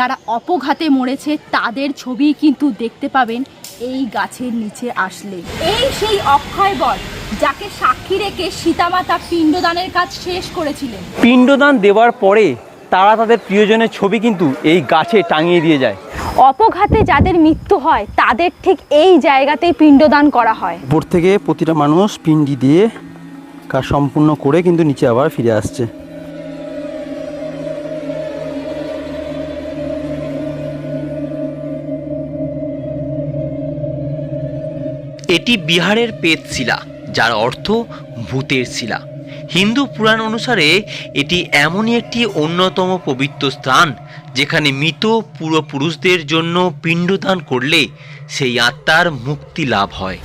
যারা অপঘাতে মরেছে তাদের ছবি কিন্তু দেখতে পাবেন এই গাছের নিচে আসলে। এই সেই অক্ষয় বট যাকে সাক্ষী রেখে সীতামাতা পিণ্ডদানের কাজ শেষ করেছিলেন। পিণ্ডদান দেওয়ার পরে তারা তাদের প্রিয়জনের ছবি কিন্তু এই গাছে টাঙিয়ে দিয়ে যায়। অপঘাতে যাদের মৃত্যু হয় তাদের ঠিক এই জায়গাতেই পিণ্ডদান করা হয়। উপর থেকে প্রতিটা মানুষ পিণ্ডি দিয়ে কাজ সম্পূর্ণ করে কিন্তু নিচে আবার ফিরে আসছে। এটি বিহারের পেতশিলা যার অর্থ ভূতের শিলা। হিন্দু পুরাণ অনুসারে এটি এমনই একটি অন্যতম পবিত্র স্থান, যেখানে মৃত পূর্বপুরুষদের জন্য পিণ্ডদান করলে সেই আত্মার মুক্তি লাভ হয়।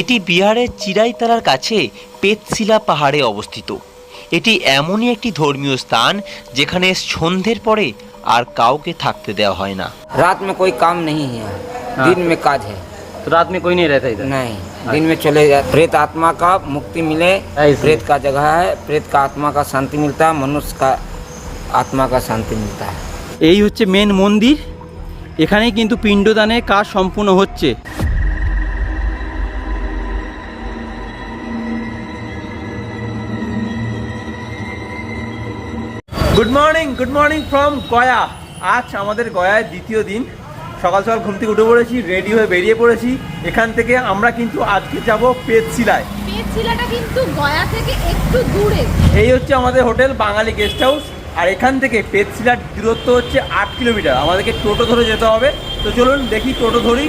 এটি বিহারের চিরাইতালার কাছে পেতশিলা পাহাড়ে অবস্থিত। এটি এমনই একটি ধর্মীয় স্থান, যেখানে সন্ধ্যের পরে আর কাউকে থাকতে দেওয়া হয় না रात में कोई काम नहीं है दिन में काज है তো রাত में कोई नहीं रहता इधर नहीं दिन में चले जाए प्रेत आत्मा का मुक्ति मिले ऐसे। प्रेत का जगह है प्रेत का आत्मा का शांति मिलता है मनुष्य का आत्मा का शांति मिलता है এই হচ্ছে মেন মন্দির এখানেই কিন্তু পিণ্ডদানের কাজ সম্পূর্ণ হচ্ছে good morning good morning from Gaya আজ আমাদের গয়ায় দ্বিতীয় দিন। সকাল সকাল ঘুম থেকে উঠে পড়েছি রেডি হয়ে বেরিয়ে পড়েছি। এখান থেকে আমরা কিন্তু আজকে যাব পেতশিলায়। পেটশিলাটা কিন্তু গয়া থেকে একটু দূরে। এই হচ্ছে আমাদের হোটেল বাঙালি গেস্ট হাউস। আর এখান থেকে পেতশিলার দূরত্ব হচ্ছে আট কিলোমিটার। আমাদেরকে টোটো ধরে যেতে হবে। তো চলুন দেখি টোটো ধরি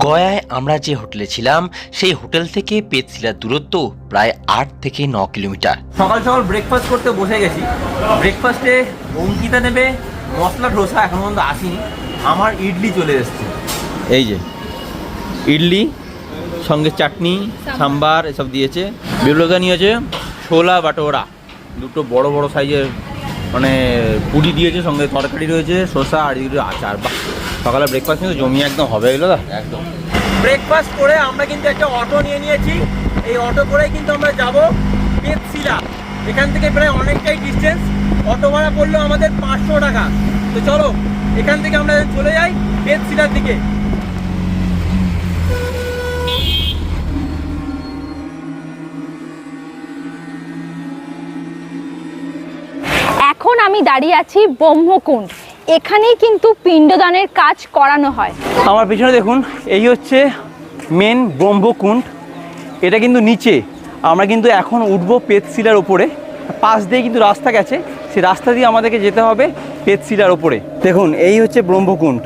গয়ায় আমরা যে হোটেলে ছিলাম সেই হোটেল থেকে পেতশিলার দূরত্ব প্রায় আট থেকে ন কিলোমিটার। সকাল সকাল ব্রেকফাস্ট করতে বসে গেছি। ব্রেকফাস্টে অঙ্কিতা নেবে মশলা ডোসা এখন পর্যন্ত আসেনি আমার ইডলি চলে এসেছে। এই যে ইডলি সঙ্গে চাটনি সাম্বার। এসব দিয়েছে। বিপ্লবদা নিয়েছে ছোলা বাটোরা। দুটো বড় বড় সাইজের মানে পুরি দিয়েছে সঙ্গে তরকারি রয়েছে শসা আর আচার। বাহ সকালে ব্রেকফাস্ট কিন্তু জমি একদম হবে এগুলো দা? একদম। ব্রেকফাস্ট করে আমরা কিন্তু একটা অটো নিয়ে নিয়েছি। এই অটো করেই কিন্তু আমরা যাব পেতশিলা এখান থেকে প্রায় অনেকটাই ডিস্টেন্স অটো ভাড়া পড়ল আমাদের পাঁচশো টাকা। তো চলো এখান থেকে আমরা চলে যাই পেতশিলার দিকে। এখন আমি দাঁড়িয়ে আছি ব্রহ্মকুণ্ড। এখানেই কিন্তু পিণ্ডদানের কাজ করানো হয়। আমার পিছনে দেখুন, এই হচ্ছে মেন ব্রহ্মকুণ্ড। এটা কিন্তু নিচে। আমরা কিন্তু এখন উঠবো পেতশিলার ওপরে পাশ দিয়ে কিন্তু রাস্তা গেছে। সেই রাস্তা দিয়ে আমাদেরকে যেতে হবে পেতশিলার ওপরে দেখুন, এই হচ্ছে ব্রহ্মকুণ্ড।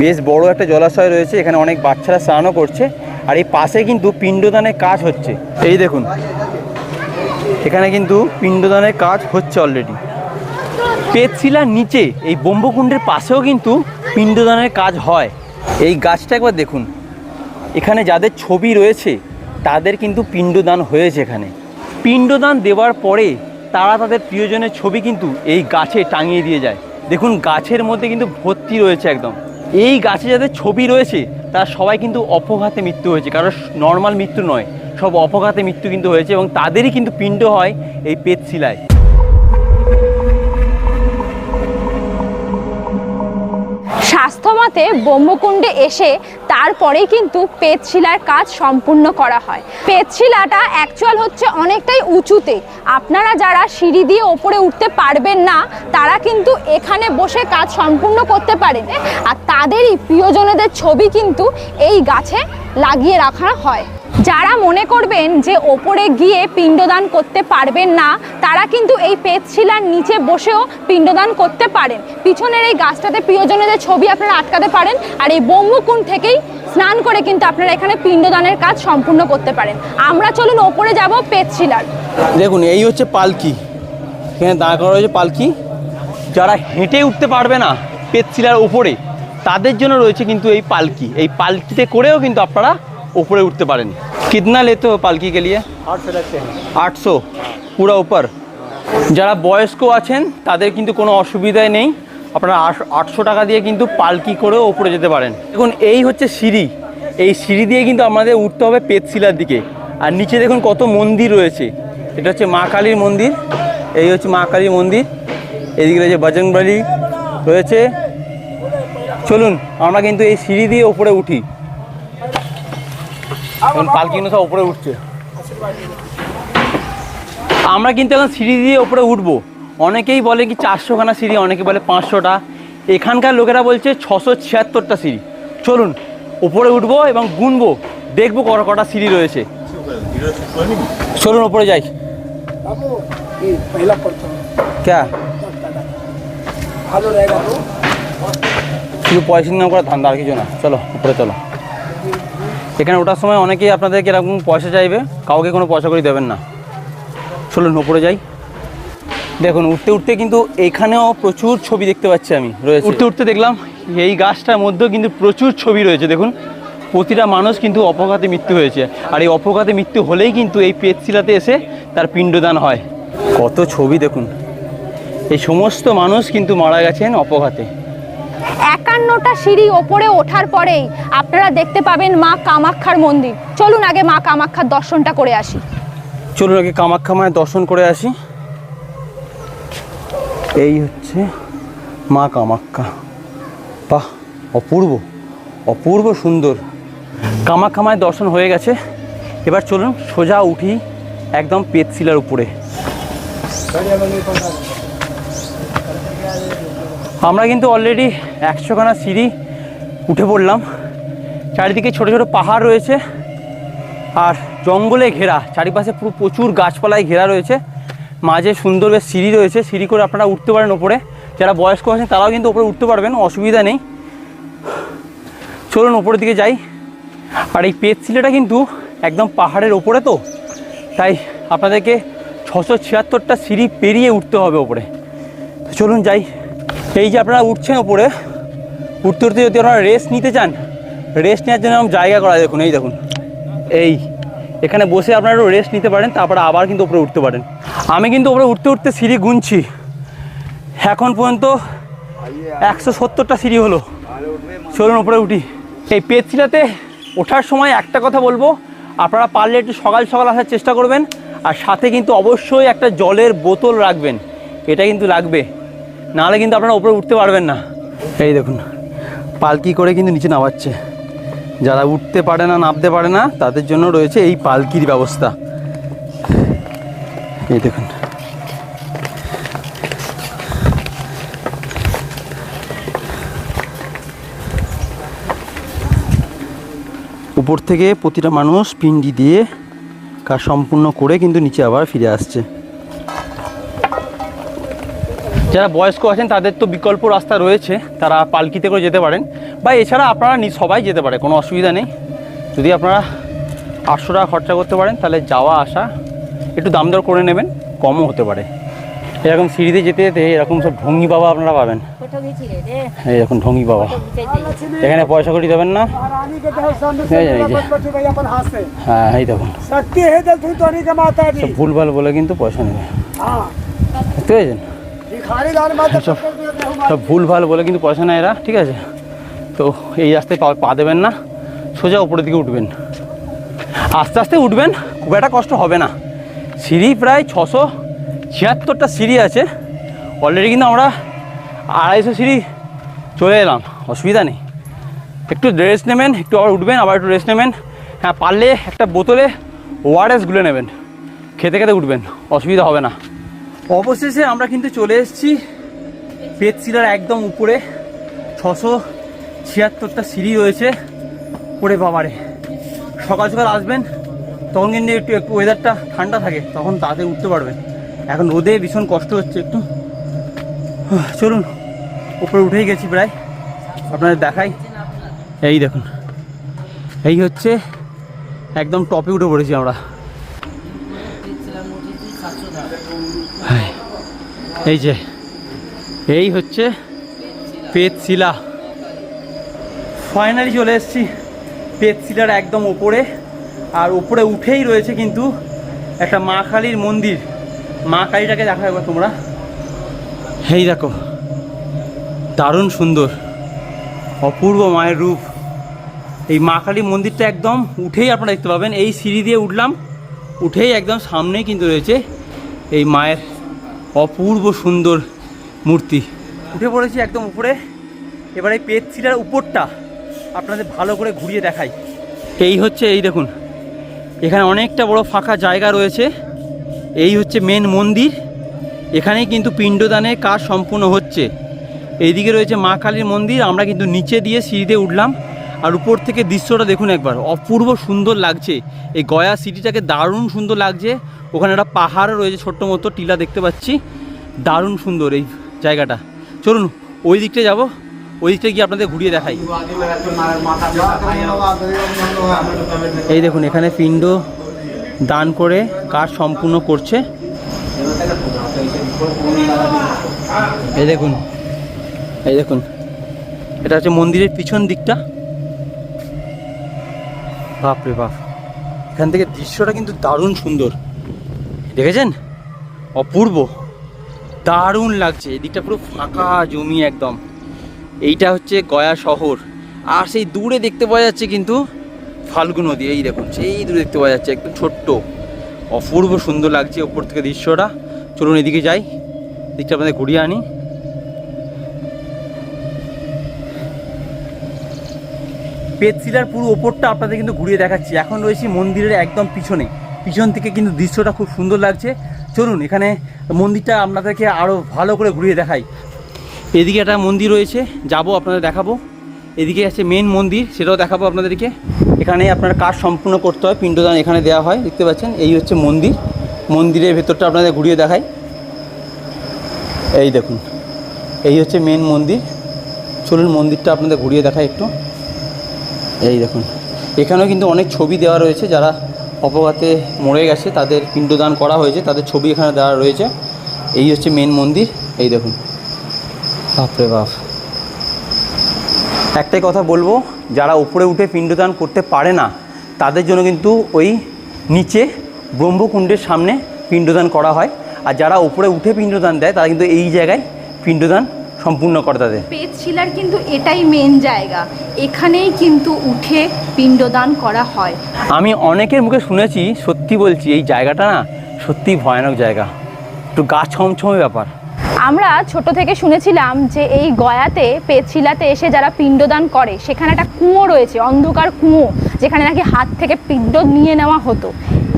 বেশ বড় একটা জলাশয় রয়েছে। এখানে অনেক বাচ্চারা স্নানও করছে। আর এই পাশে কিন্তু পিণ্ডদানের কাজ হচ্ছে। এই দেখুন, এখানে কিন্তু পিণ্ডদানের কাজ হচ্ছে অলরেডি পেতশিলার নিচে, এই ব্রহ্মকুণ্ডের পাশেও কিন্তু পিণ্ডদানের কাজ হয়। এই গাছটা একবার দেখুন। এখানে যাদের ছবি রয়েছে, তাদের কিন্তু পিণ্ডদান হয়েছে এখানে। পিণ্ডদান দেওয়ার পরে তারা তাদের প্রিয়জনের ছবি কিন্তু এই গাছে টাঙিয়ে দিয়ে যায়। দেখুন, গাছের মধ্যে কিন্তু ভর্তি রয়েছে একদম। এই গাছে যাদের ছবি রয়েছে, তারা সবাই কিন্তু অপঘাতে মৃত্যু হয়েছে। কারণ নর্মাল মৃত্যু নয়, সব অপঘাতে মৃত্যু কিন্তু হয়েছে এবং তাদেরই কিন্তু পিণ্ড হয় এই পেতশিলায়। স্বাস্থ্যমতে ব্রহ্মকুণ্ডে এসে তারপরে কিন্তু পেতশিলার কাজ সম্পূর্ণ করা হয়। পেতশিলাটা অ্যাকচুয়াল হচ্ছে অনেকটাই উঁচুতে। আপনারা যারা সিঁড়ি দিয়ে ওপরে উঠতে পারবেন না, তারা কিন্তু এখানে বসে কাজ সম্পূর্ণ করতে পারেন। আর তাদেরই প্রিয়জনেদের ছবি কিন্তু এই গাছে লাগিয়ে রাখা হয়। যারা মনে করবেন যে ওপরে গিয়ে পিণ্ডদান করতে পারবেন না, তারা কিন্তু এই পেতশিলার নিচে বসেও পিণ্ডদান করতে পারেন। পিছনের এই গাছটাতে প্রিয়জনেদের ছবি আপনারা আটকাতে পারেন আর এই ব্রহ্মকুণ্ড থেকেই স্নান করে কিন্তু আপনারা এখানে পিণ্ডদানের কাজ সম্পূর্ণ করতে পারেন। আমরা চলুন ওপরে যাব পেতশিলার দেখুন, এই হচ্ছে পালকি। এখানে দাঁড় করা হয়েছে পালকি। যারা হেঁটে উঠতে পারবে না পেতশিলার উপরে, তাদের জন্য রয়েছে কিন্তু এই পালকি। এই পালকিতে করেও কিন্তু আপনারা উপরে উঠতে পারেন। কিতনা লেতে পালকি কে লিয়ে? আটশো। পুরো উপর। যারা বয়স্ক আছেন, তাদের কিন্তু কোনো অসুবিধাই নেই। আপনারা আটশো টাকা দিয়ে কিন্তু পালকি করেও ওপরে যেতে পারেন। দেখুন, এই হচ্ছে সিঁড়ি। এই সিঁড়ি দিয়ে কিন্তু আমাদের উঠতে হবে পেতশিলার দিকে। আর নিচে দেখুন কত মন্দির রয়েছে। এটা হচ্ছে মা কালীর মন্দির। এই হচ্ছে মা কালীর মন্দির। এদিকে রয়েছে বজরংবলী। রয়েছে। চলুন, আমরা কিন্তু এই সিঁড়ি দিয়ে ওপরে উঠি। এখন পালকি সব উপরে উঠছে। আমরা কিন্তু এখন সিঁড়ি দিয়ে উপরে উঠবো। অনেকেই বলে কি চারশোখানা সিঁড়ি, অনেকে বলে পাঁচশোটা। এখানকার লোকেরা বলছে ছশো ছিয়াত্তরটা সিঁড়ি। চলুন, উপরে উঠব এবং গুনবো, দেখব কত কটা সিঁড়ি রয়েছে। চলুন ওপরে যাই। ক্যা? পয়সা না করে ধান্দা আর কিছু না। চলো, উপরে চলো। এখানে ওঠার সময় অনেকেই আপনাদেরকে এরকম পয়সা চাইবে কাউকে কোনো পয়সা করে দেবেন না। চলুন উপরে যাই। দেখুন উঠতে উঠতে কিন্তু এখানেও প্রচুর ছবি দেখতে পাচ্ছি আমি রয়েছে। উঠতে উঠতে দেখলাম এই গাছটার মধ্যেও কিন্তু প্রচুর ছবি রয়েছে দেখুন। প্রতিটা মানুষ কিন্তু অপঘাতে মৃত্যু হয়েছে। আর এই অপঘাতে মৃত্যু হলেই কিন্তু এই পেটশিলাতে এসে তার পিণ্ডদান হয়। কত ছবি দেখুন। এই সমস্ত মানুষ কিন্তু মারা গেছেন অপঘাতে। একান্নটা সিঁড়ি ওপরে ওঠার পরেই আপনারা দেখতে পাবেন মা কামাক্ষার মন্দির। চলুন আগে মা কামাক্ষার দর্শনটা করে আসি। চলুন আগে কামাখ্যা মায়ের দর্শন করে আসি। এই হচ্ছে মা কামাখ্যা বাহ, অপূর্ব অপূর্ব সুন্দর। কামাখ্যা মায়ের দর্শন হয়ে গেছে। এবার চলুন সোজা উঠি একদম পেতশিলার উপরে। আমরা কিন্তু অলরেডি একশোখানা সিঁড়ি উঠে পড়লাম। চারিদিকে ছোট ছোট পাহাড় রয়েছে আর জঙ্গলে ঘেরা, চারিপাশে পুরো প্রচুর গাছপালায় ঘেরা রয়েছে। মাঝে সুন্দর বেশ সিঁড়ি রয়েছে, সিঁড়ি করে আপনারা উঠতে পারেন ওপরে। যারা বয়স্ক আছেন তারাও কিন্তু ওপরে উঠতে পারবেন, অসুবিধা নেই। চলুন ওপরের দিকে যাই। আর এই পেটশিলাটা কিন্তু একদম পাহাড়ের ওপরে তো, তাই আপনাদেরকে ছশো ছিয়াত্তরটা সিঁড়ি পেরিয়ে উঠতে হবে ওপরে। চলুন যাই। এই যে আপনারা উঠছেন ওপরে উঠতে উঠতে যদি আপনারা রেস্ট নিতে চান রেস্ট নেওয়ার জন্য এরকম জায়গা করা দেখুন, এই দেখুন। এই, এখানে বসে আপনারা একটু রেস্ট নিতে পারেন, তারপরে আবার কিন্তু উপরে উঠতে পারেন। আমি কিন্তু উপরে উঠতে উঠতে সিঁড়ি গুনছি। এখন পর্যন্ত একশো সত্তরটা সিঁড়ি হলো। চলুন উপরে উঠি। এই পেটশিলাতে ওঠার সময় একটা কথা বলব, আপনারা পারলে একটু সকাল সকাল আসার চেষ্টা করবেন, আর সাথে কিন্তু অবশ্যই একটা জলের বোতল রাখবেন, এটা কিন্তু লাগবে। নাহলে কিন্তু আপনারা উপরে উঠতে পারবেন না। এই দেখুন। পালকি করে কিন্তু নিচে নামাচ্ছে। যারা উঠতে পারে না, নামতে পারে না, তাদের জন্য রয়েছে এই পালকির ব্যবস্থা। এই দেখুন। উপর থেকে প্রতিটা মানুষ পিন্ডি দিয়ে কাজ সম্পূর্ণ করে কিন্তু নিচে আবার ফিরে আসছে। যারা বয়স্ক আছেন তাদের তো বিকল্প রাস্তা রয়েছে তারা পালকিতে করে যেতে পারেন। বা এছাড়া আপনারা সবাই যেতে পারে কোনো অসুবিধা নেই। যদি আপনারা আটশো টাকা খরচা করতে পারেন তাহলে যাওয়া আসা একটু দাম দর করে নেবেন কমও হতে পারে। এরকম সিঁড়িতে যেতে যেতে এরকম সব ঢঙ্গি বাবা আপনারা পাবেন। এই ঢঙ্গি বাবা। এখানে পয়সা করি দেবেন না। হ্যাঁ এই দেখুন। ভুলভাল বলে কিন্তু পয়সা নেবে। দেখতে পেয়েছেন? সব সব ভুল ভালো বলে কিন্তু পয়সা না এরা, ঠিক আছে? তো এই রাস্তায় পা পা দেবেন না, সোজা উপরের দিকে উঠবেন। আস্তে আস্তে উঠবেন, খুব একটা কষ্ট হবে না। সিঁড়ি প্রায় ছশো ছিয়াত্তরটা সিঁড়ি আছে। অলরেডি কিন্তু আমরা আড়াইশো সিঁড়ি চলে এলাম, অসুবিধা নেই। একটু ড্রেস নেবেন, একটু আবার উঠবেন, আবার একটু রেস্ট নেবেন। হ্যাঁ পারলে একটা বোতলে ওয়ারেস গুলে নেবেন। খেতে খেতে উঠবেন, অসুবিধা হবে না। অবশেষে আমরা কিন্তু চলে এসেছি পেটশিলার একদম উপরে। ছশো ছিয়াত্তরটা সিঁড়ি রয়েছে ওরে বাবারে। সকাল সকাল আসবেন, তখন কিন্তু একটু একটু ওয়েদারটা ঠান্ডা থাকে, তখন তাড়াতাড়ি উঠতে পারবেন। এখন রোদে ভীষণ কষ্ট হচ্ছে একটু। চলুন, উপরে উঠেই গেছি প্রায়। আপনাদের দেখাই। এই দেখুন, এই হচ্ছে একদম টপে উঠে পড়েছি আমরা। এই যে, এই হচ্ছে পেতশিলা। ফাইনালি চলে এসেছি পেতশিলার একদম ওপরে। আর ওপরে উঠেই রয়েছে কিন্তু একটা মা কালীর মন্দির। মা কালীটাকে দেখা একবার তোমরা। এই দেখো, দারুণ সুন্দর, অপূর্ব মায়ের রূপ। এই মা কালী মন্দিরটা একদম উঠেই আপনারা দেখতে পাবেন। এই সিঁড়ি দিয়ে উঠলাম, উঠেই একদম সামনেই কিন্তু রয়েছে এই মায়ের অপূর্ব সুন্দর মূর্তি। উঠে পড়েছি একদম উপরে। এবার এই পেটশিলার উপরটা আপনাদের ভালো করে ঘুরিয়ে দেখাই। এই হচ্ছে এই দেখুন এখানে অনেকটা বড় ফাঁকা জায়গা রয়েছে। এই হচ্ছে মেন মন্দির। এখানেই কিন্তু পিণ্ডদানের কাজ সম্পূর্ণ হচ্ছে। এইদিকে রয়েছে মা কালীর মন্দির। আমরা কিন্তু নিচে দিয়ে সিঁড়িতে উঠলাম। আর উপর থেকে দৃশ্যটা দেখুন একবার। অপূর্ব সুন্দর লাগছে। এই গয়া সিটিটাকে দারুণ সুন্দর লাগছে। ওখানে একটা পাহাড়ও রয়েছে ছোট্ট মতো, টিলা দেখতে পাচ্ছি। দারুণ সুন্দর এই জায়গাটা। চলুন, ওই দিকটা যাব। ওই দিকটা গিয়ে আপনাদের ঘুরিয়ে দেখাই। এই দেখুন, এখানে পিণ্ড দান করে কাজ সম্পূর্ণ করছে। এই দেখুন এই দেখুন। এটা হচ্ছে মন্দিরের পিছন দিকটা। বাপরে বাপ। এখান থেকে দৃশ্যটা কিন্তু দারুণ সুন্দর। দেখেছেন? অপূর্ব। দারুণ লাগছে। এদিকটা পুরো ফাঁকা জমি একদম। এইটা হচ্ছে গয়া শহর। আর সেই দূরে দেখতে পাওয়া যাচ্ছে কিন্তু ফাল্গু নদী। এই দেখুন, সেই দূরে দেখতে পাওয়া যাচ্ছে, একদম ছোট্ট। অপূর্ব সুন্দর লাগছে ওপর থেকে দৃশ্যটা। চলুন এদিকে যাই। দিকটা আপনাদের ঘুরিয়ে আনি। পেটশিলার পুরো ওপরটা আপনাদের কিন্তু ঘুরিয়ে দেখাচ্ছি। এখন রয়েছি মন্দিরের একদম পিছনে। পিছন থেকে কিন্তু দৃশ্যটা খুব সুন্দর লাগছে। চলুন, এখানে মন্দিরটা আপনাদেরকে আরও ভালো করে ঘুরিয়ে দেখাই। এদিকে একটা মন্দির রয়েছে, যাব আপনাদের দেখাবো। এদিকে আছে মেন মন্দির, সেটাও দেখাবো আপনাদেরকে। এখানে আপনার কাজ সম্পূর্ণ করতে হয়, পিণ্ডদান এখানে দেওয়া হয়, দেখতে পাচ্ছেন? এই হচ্ছে মন্দির। মন্দিরের ভেতরটা আপনাদের ঘুরিয়ে দেখাই। এই দেখুন, এই হচ্ছে মেন মন্দির। চলুন মন্দিরটা আপনাদের ঘুরিয়ে দেখাই একটু। এই দেখুন। এখানেও কিন্তু অনেক ছবি দেওয়া রয়েছে, যারা অপঘাতে মরে গেছে, তাদের পিণ্ডদান করা হয়েছে, তাদের ছবি এখানে দেওয়া রয়েছে। এই হচ্ছে মেন মন্দির, এই দেখুন। বাপরে বাপ। একটাই কথা বলব, যারা উপরে উঠে পিণ্ডদান করতে পারে না, তাদের জন্য কিন্তু ওই নিচে ব্রহ্মকুণ্ডের সামনে পিণ্ডদান করা হয়। আর যারা উপরে উঠে পিণ্ডদান দেয়, তারা কিন্তু এই জায়গায় পিণ্ডদান সম্পূর্ণ করে তাদের। পেটশিলার কিন্তু এটাই মেন জায়গা। এখানেই কিন্তু উঠে পিণ্ডদান করা হয়। আমি অনেকের মুখে শুনেছি সত্যি বলছি এই জায়গাটা না সত্যি ভয়ানক জায়গা। একটু গা ছমছমে ব্যাপার। আমরা ছোট থেকে শুনেছিলাম যে এই গয়াতে পেটশিলাতে এসে যারা পিণ্ডদান করে সেখানে একটা কুঁয়ো রয়েছে অন্ধকার কুঁয়ো যেখানে নাকি হাত থেকে পিণ্ড নিয়ে নেওয়া হতো।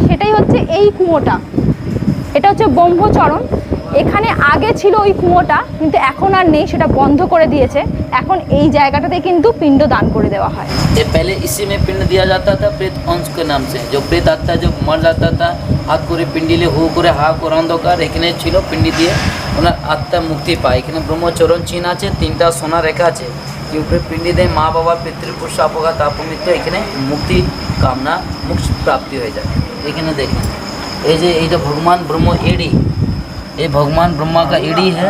সেটাই হচ্ছে এই কুঁয়োটা। এটা হচ্ছে ব্রহ্মচরণ। এখানে আগে ছিল ওই কুঁয়োটা কিন্তু এখন আর নেই সেটা বন্ধ করে দিয়েছে এখন এই জায়গাটাতে কিন্তু পিণ্ড দান করে দেওয়া হয় ये पहले इसी में पिंड दिया जाता था प्रेत अंश के नाम से जो प्रेत आता है जो मर जाता था হাত করে পিন্ডিলে হু করে হা করে অন্ধকার এখানে ছিল পিন্ডি দিয়ে ওনার আত্মা মুক্তি পায় এখানে ব্রহ্মচরণ চিহ্ন আছে তিনটা সোনা রেখা আছে কি উপরে পিন্ডি দেয় মা বাবা পিতৃপুরুষ আপঘাত আপমৃত্যু এখানে মুক্তি কামনা মুক্তি প্রাপ্তি হয়ে যায় এখানে দেখেন এই যে এইটা ভগবান ব্রহ্ম এড়ি ये भगवान ब्रह्मा का एड़ी है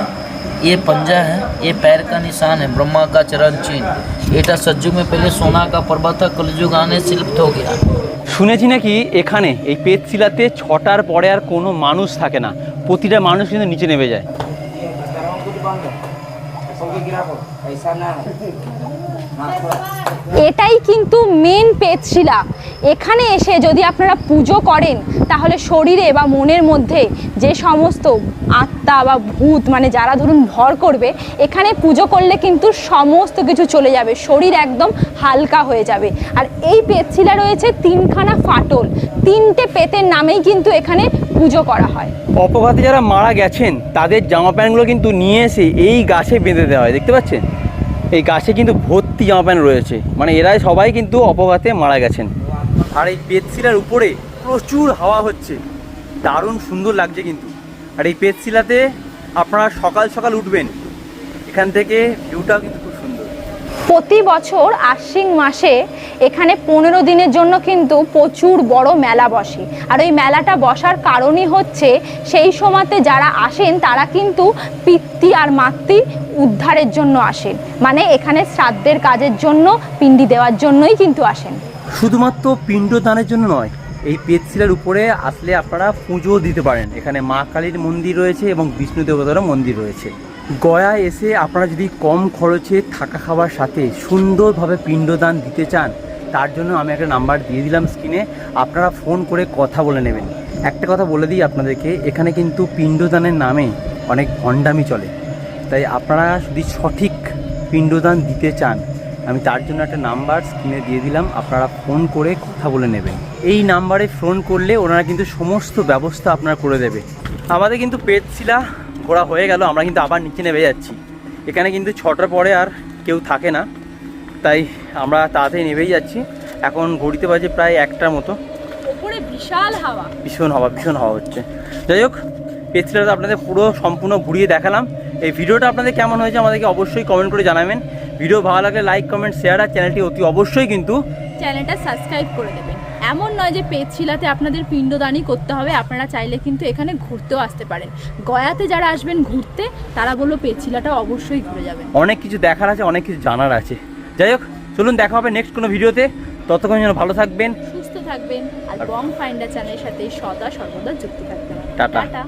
ये पंजा है ये पैर का निशान है ब्रह्मा का चरण चिन्ह এটা सज्जू में पहले सोना का पर्वत था कलयुग आने से लुप्त हो गया শুনেছি নাকি এখানে এই পেটশিলাতে ছটার পরে আর কোনো মানুষ থাকে না প্রতিটা মানুষ কিন্তু নিচে নেমে যায় এটাই কিন্তু মেন পেটশিলা এখানে এসে যদি আপনারা পুজো করেন, তাহলে শরীরে বা মনের মধ্যে যে সমস্ত আত্মা বা ভূত মানে যারা ধরুন ভর করবে, এখানে পুজো করলে কিন্তু সমস্ত কিছু চলে যাবে, শরীর একদম হালকা হয়ে যাবে। আর এই পেটশিলা রয়েছে তিনখানা ফাটল। তিনটে পেতের নামেই কিন্তু এখানে পুজো করা হয়। অপঘাতে যারা মারা গেছেন, তাদের জামা প্যান্টগুলো কিন্তু নিয়ে এসে এই গাছে বেঁধে দেওয়া হয়, দেখতে পাচ্ছেন? এই গাছে কিন্তু ভর্তি জামা প্যান্ট রয়েছে। মানে এরাই সবাই কিন্তু অপঘাতে মারা গেছেন। আর এই পেটশিলার উপরে প্রচুর হাওয়া হচ্ছে। দারুণ সুন্দর লাগছে কিন্তু। আর এই পেটশিলাতে আপনারা সকাল সকাল উঠবেন। এখান থেকে ভিউটাও কিন্তু প্রতি বছর আশ্বিন মাসে এখানে পনেরো দিনের জন্য কিন্তু প্রচুর বড় মেলা বসে। আর ওই মেলাটা বসার কারণই হচ্ছে সেই সময়তে যারা আসেন, তারা কিন্তু পিতৃ আর মাতৃ উদ্ধারের জন্য আসেন। মানে এখানে শ্রাদ্ধের কাজের জন্য, পিণ্ডি দেওয়ার জন্যই কিন্তু আসেন। শুধুমাত্র পিণ্ডদানের জন্য নয়, এই পেটশিলার উপরে আসলে আপনারা পুজো দিতে পারেন। এখানে মা কালীর মন্দির রয়েছে এবং বিষ্ণু দেবতারও মন্দির রয়েছে। গয়া এসে আপনারা যদি কম খরচে থাকা খাওয়ার সাথে সুন্দরভাবে পিণ্ডদান দিতে চান, তার জন্য আমি একটা নাম্বার দিয়ে দিলাম স্ক্রিনে আপনারা ফোন করে কথা বলে নেবেন। একটা কথা বলে দিই আপনাদেরকে, এখানে কিন্তু পিণ্ডদানের নামে অনেক ভণ্ডামি চলে। তাই আপনারা যদি সঠিক পিণ্ডদান দিতে চান, আমি তার জন্য একটা নাম্বার স্ক্রিনে দিয়ে দিলাম। আপনারা ফোন করে কথা বলে নেবেন। এই নাম্বারে ফোন করলে ওনারা কিন্তু সমস্ত ব্যবস্থা আপনারা করে দেবে। আমাদের কিন্তু পেট শিলা ঘোরা হয়ে গেল আমরা কিন্তু আবার নিচে নেমে যাচ্ছি। এখানে কিন্তু ছটার পরে আর কেউ থাকে না তাই আমরা তাড়াতাড়ি নেমেই যাচ্ছি। এখন ঘড়িতে বাজে প্রায় একটার মতো। বিশাল হাওয়া। ভীষণ হওয়া ভীষণ হওয়া হচ্ছে। যাই হোক পেট্রোলটা আপনাদের পুরো সম্পূর্ণ ঘুরিয়ে দেখালাম। এই ভিডিওটা আপনাদের কেমন হয়েছে আমাদেরকে অবশ্যই কমেন্ট করে জানাবেন। ভিডিও ভালো লাগলে লাইক কমেন্ট শেয়ার আর চ্যানেলটি অতি অবশ্যই কিন্তু চ্যানেলটা সাবস্ক্রাইব করে দেবেন। এমন নয় যে পেটশিলাতে আপনাদের পিণ্ডদানই করতে হবে আপনারা চাইলে কিন্তু এখানে ঘুরতেও আসতে পারেন। গয়াতে যারা আসবেন ঘুরতে তারা বলল পেটশিলাটা অবশ্যই ঘুরে যাবে। অনেক কিছু দেখার আছে অনেক কিছু জানার আছে। যাই হোক চলুন দেখা হবে নেক্সট কোনো ভিডিওতে। ততক্ষণ যেন ভালো থাকবেন। সুস্থ থাকবেন আর বং ফাইন্ডার চ্যানেলের সাথে সদা সর্বদা যুক্ত থাকবেন। টাটা।